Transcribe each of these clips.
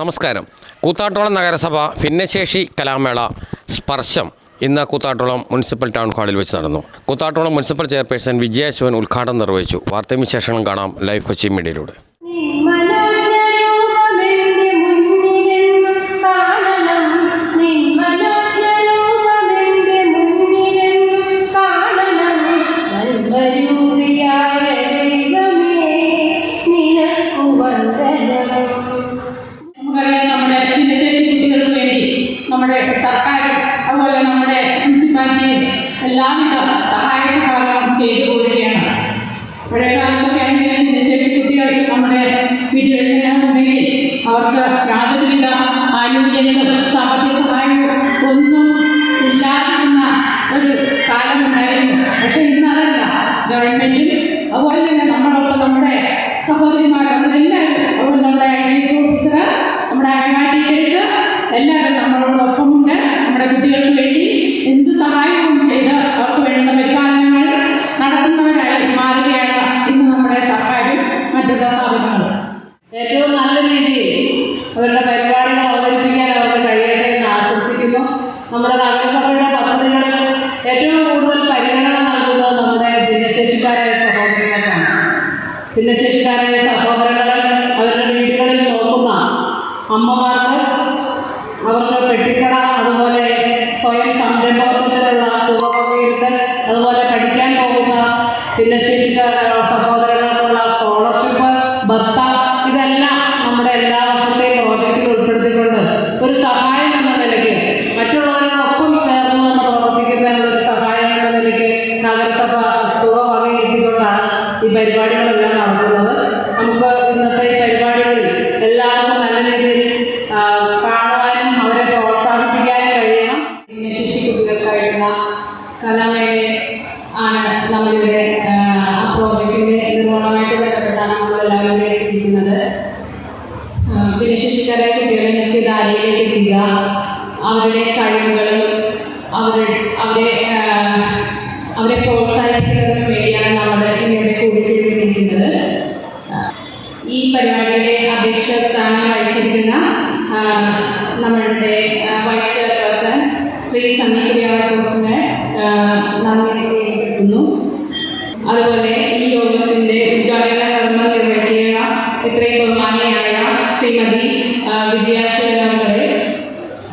നമസ്കാരം. കൂത്താട്ടോളം നഗരസഭ ഭിന്നശേഷി കലാമേള സ്പർശം ഇന്ന് കൂത്താട്ടോളം മുനിസിപ്പൽ ടൗൺ ഹാളിൽ വെച്ച് നടന്നു. കൂത്താട്ടോളം മുനിസിപ്പൽ ചെയർപേഴ്സൺ വിജയ ശിവൻ ഉദ്ഘാടനം നിർവഹിച്ചു. വാർത്തയും വിശേഷങ്ങളും കാണാം ലൈവ് കൊച്ചി മീഡിയയിലൂടെ. Thank മുന്നിലെന്നും എല്ലാവിധ സഹായ സഹകരണം ചെയ്തു കൊടുക്കുകയാണ് പഴയ കാലത്തൊക്കെ ആണെങ്കിൽ ഭിന്നശേഷി കുട്ടികൾ നമ്മുടെ വീടുകളിലെല്ലാം ഉണ്ടെങ്കിൽ അവർക്ക് യാതൊരുവിധ ആനുകൂല്യങ്ങളും സാമ്പത്തിക സഹായവും ഒന്നും ഇല്ലാതിരുന്ന ഒരു കാലമുണ്ടായിരുന്നു. പക്ഷെ ഇന്ന് അതല്ല ഗവൺമെന്റും അതുപോലെ തന്നെ നമ്മളോടൊപ്പം നമ്മുടെ സഹോദരിമാർ അവരുടെ പരിപാടികൾ അവതരിപ്പിക്കാൻ അവർക്ക് കഴിയട്ടെ എന്ന് ആശംസിക്കുന്നു. നമ്മുടെ നഗരസഭയുടെ പദ്ധതികളിൽ ഏറ്റവും കൂടുതൽ പരിഗണന നൽകുന്നത് നമ്മുടെ ഭിന്നശേഷിക്കാരായ സഹോദരങ്ങൾക്കാണ് ഭിന്നശേഷിക്കാരായ സഹോദരങ്ങൾ അവരുടെ വീടുകളിൽ നോക്കുന്ന അമ്മമാർക്ക് അവർക്ക് കെട്ടിക്കട അതുപോലെ സ്വയം സംരംഭത്തിലുള്ള തുക അതുപോലെ പഠിക്കാൻ പോകുന്ന ഭിന്നശേഷിക്കാര കാണുവാനും അവരെ പ്രോത്സാഹിപ്പിക്കാനും കഴിയണം. ഭിന്നശേഷി കുട്ടികൾക്കായിട്ടുള്ള കലാമേളയെ ആണ് നമ്മളിവിടെ പ്രോജക്റ്റിന്റെ ബന്ധപ്പെട്ടാണ് നമ്മളെല്ലാവരും ഇവിടെ എത്തിയിരിക്കുന്നത്. ഭിന്നശേഷിക്കാരായ കുട്ടികളെ മുഖ്യധാരയിലേക്ക് എത്തിക്കുക? അവരുടെ കഴിവുകളും അവരുടെ അവരെ അവരെ പ്രോത്സാഹിപ്പിക്കുന്നതിന്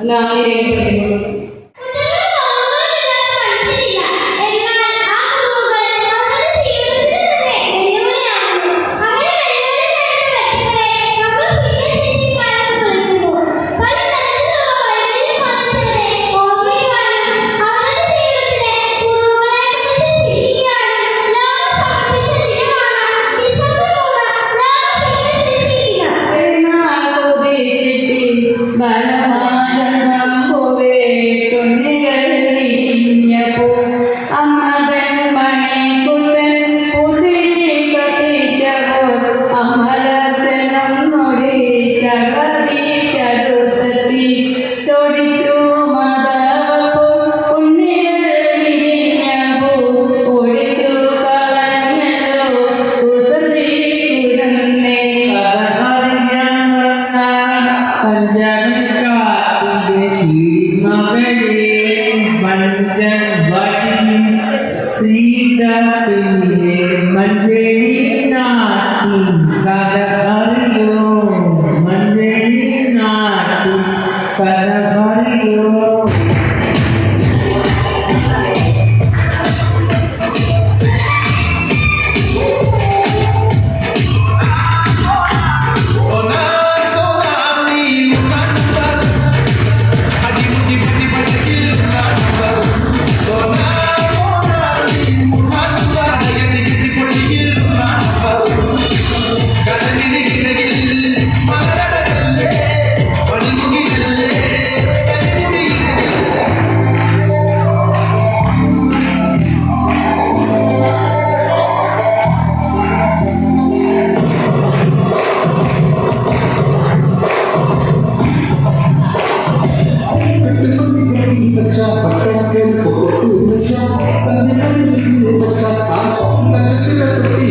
നന്ദി രേഖപ്പെടുത്തുന്നു Yeah.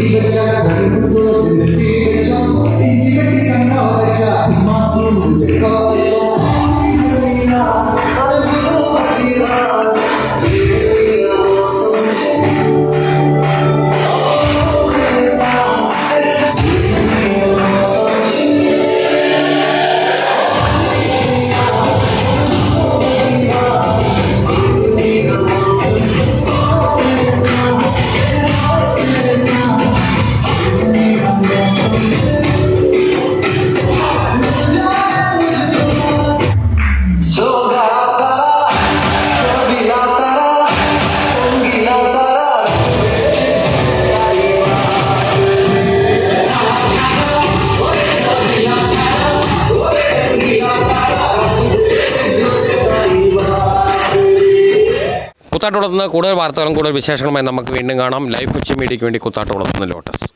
read കൂത്താട്ടുകുളത്ത് നിന്ന് കൂടുതൽ വാർത്തകളും കൂടുതൽ വിശേഷങ്ങളുമായി നമുക്ക് വീണ്ടും കാണാം. ലൈവ് കൊച്ചി മീഡിയയ്ക്ക് വേണ്ടി കൂത്താട്ടുകുളത്ത് നിന്ന് ലോട്ടസ്.